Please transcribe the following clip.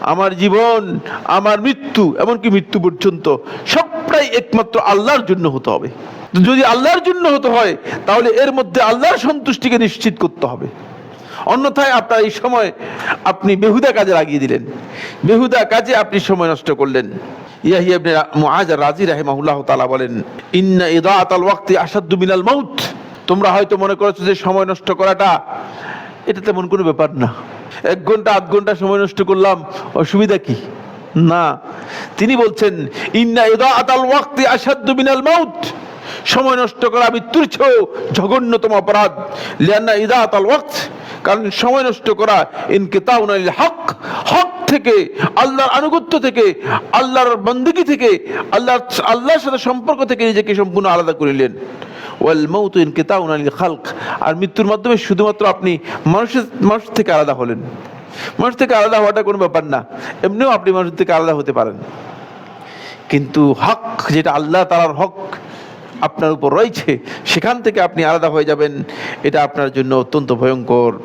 আমার জীবন, আমার মৃত্যু, এমনকি মৃত্যু পর্যন্ত সবটাই একমাত্র আল্লাহর জন্য হতে হবে। যদি আল্লাহর জন্য হতে হয়, তাহলে এর মধ্যে আল্লাহর সন্তুষ্টিকে নিশ্চিত করতে হবে। অন্যথায় আপনার এই সময় আপনি বেহুদা কাজে লাগিয়ে দিলেন। বেহুদা কাজে আপনি সময় নষ্ট করলেন। তোমরা হয়তো মনে করেছ যে সময় নষ্ট করাটা, এটা তেমন কোনো ব্যাপার না। এক ঘণ্টা, আধ ঘণ্টা সময় নষ্ট করলাম, অসুবিধা কি? না। তিনি বলছেন, ইন্না ইদাআতাল ওয়াক্তি আসাদ্দু মিনাল মাউত। সময় নষ্ট করা মৃত্যুর চেয়েও জঘন্যতম অপরাধ। লিয়ান্না ইদাআতাল ওয়াক্ত, কারণ সময় নষ্ট করা ইনকিতাউন আনিল হক। হক থেকে, আল্লাহর আনুগত্য থেকে, আল্লাহর বন্দিগি থেকে, আল্লাহর আল্লাহর সাথে সম্পর্ক থেকে নিজেকে সম্পূর্ণ আলাদা করিলেন ওয়াল মৌত ইনকিতাউন আনিল খালক। আর মৃত্যুর মাধ্যমে শুধুমাত্র আপনি মানুষের মানুষ থেকে আলাদা হলেন। মানুষ থেকে আলাদা হওয়াটা কোনো ব্যাপার না। এমনিও আপনি মানুষ থেকে আলাদা হতে পারেন। কিন্তু হক, যেটা আল্লাহ তালার হক আপনার উপর রয়েছে, সেখান থেকে আপনি আলাদা হয়ে যাবেন। এটা আপনার জন্য অত্যন্ত ভয়ঙ্কর।